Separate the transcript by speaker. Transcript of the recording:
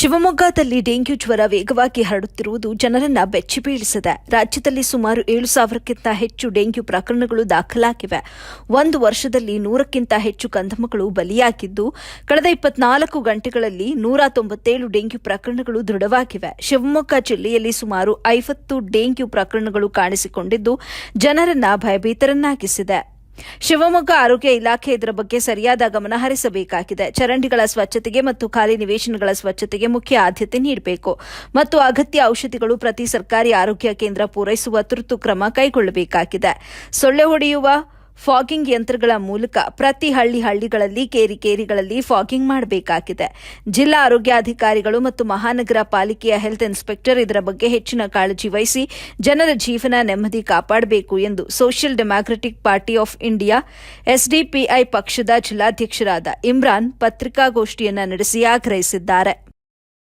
Speaker 1: ಶಿವಮೊಗ್ಗದಲ್ಲಿ ಡೆಂಗ್ಯೂ ಜ್ವರ ವೇಗವಾಗಿ ಹರಡುತ್ತಿರುವುದು ಜನರನ್ನ ಬೆಚ್ಚಿ ಬೀಳಿಸಿದೆ ರಾಜ್ಯದಲ್ಲಿ ಸುಮಾರು ಏಳು ಸಾವಿರಕ್ಕಿಂತ ಹೆಚ್ಚು ಡೆಂಗ್ಯೂ ಪ್ರಕರಣಗಳು ದಾಖಲಾಗಿವೆ. ಒಂದು ವರ್ಷದಲ್ಲಿ ನೂರಕ್ಕಿಂತ ಹೆಚ್ಚು ಕಂದಮಗಳು ಬಲಿಯಾಗಿದ್ದು, ಕಳೆದ ಇಪ್ಪತ್ನಾಲ್ಕು ಗಂಟೆಗಳಲ್ಲಿ ನೂರ ತೊಂಬತ್ತೇಳು ಡೆಂಗ್ಯೂ ಪ್ರಕರಣಗಳು ದೃಢವಾಗಿವೆ. ಶಿವಮೊಗ್ಗ ಜಿಲ್ಲೆಯಲ್ಲಿ ಸುಮಾರು ಐವತ್ತು ಡೆಂಗ್ಯೂ ಪ್ರಕರಣಗಳು ಕಾಣಿಸಿಕೊಂಡಿದ್ದು, ಜನರನ್ನ ಭಯಭೀತರನ್ನಾಗಿಸಿದೆ. ಶಿವಮೊಗ್ಗ ಆರೋಗ್ಯ ಇಲಾಖೆ ಇದರ ಬಗ್ಗೆ ಸರಿಯಾದ ಗಮನ ಹರಿಸಬೇಕಾಗಿದೆ. ಚರಂಡಿಗಳ ಸ್ವಚ್ಛತೆಗೆ ಮತ್ತು ಖಾಲಿ ನಿವೇಶನಗಳ ಸ್ವಚ್ಛತೆಗೆ ಮುಖ್ಯ ಆದ್ಯತೆ ನೀಡಬೇಕು. ಮತ್ತು ಅಗತ್ಯ ಔಷಧಿಗಳು ಪ್ರತಿ ಸರ್ಕಾರಿ ಆರೋಗ್ಯ ಕೇಂದ್ರ ಪೂರೈಸುವ ತುರ್ತು ಕ್ರಮ ಕೈಗೊಳ್ಳಬೇಕಾಗಿದೆ. ಸೊಳ್ಳೆ ಹೊಡೆಯುವ ಫಾಗಿಂಗ್ ಯಂತ್ರಗಳ ಮೂಲಕ ಪ್ರತಿ ಹಳ್ಳಿ ಹಳ್ಳಿಗಳಲ್ಲಿ ಕೇರಿ ಕೇರಿಗಳಲ್ಲಿ ಫಾಗಿಂಗ್ ಮಾಡಬೇಕಾಗಿದೆ. ಜಿಲ್ಲಾ ಆರೋಗ್ಯಾಧಿಕಾರಿಗಳು ಮತ್ತು ಮಹಾನಗರ ಪಾಲಿಕೆಯ ಹೆಲ್ತ್ ಇನ್ಸ್ಪೆಕ್ಟರ್ ಇದರ ಬಗ್ಗೆ ಹೆಚ್ಚಿನ ಕಾಳಜಿ ವಹಿಸಿ ಜನರ ಜೀವನ ನೆಮ್ಮದಿ ಕಾಪಾಡಬೇಕು ಎಂದು social democratic party of India, SDPI ಪಕ್ಷದ ಜಿಲ್ಲಾಧ್ಯಕ್ಷರಾದ ಇಮ್ರಾನ್ ಪತ್ರಿಕಾಗೋಷ್ಠಿಯನ್ನು ನಡೆಸಿ ಆಗ್ರಹಿಸಿದ್ದಾರೆ.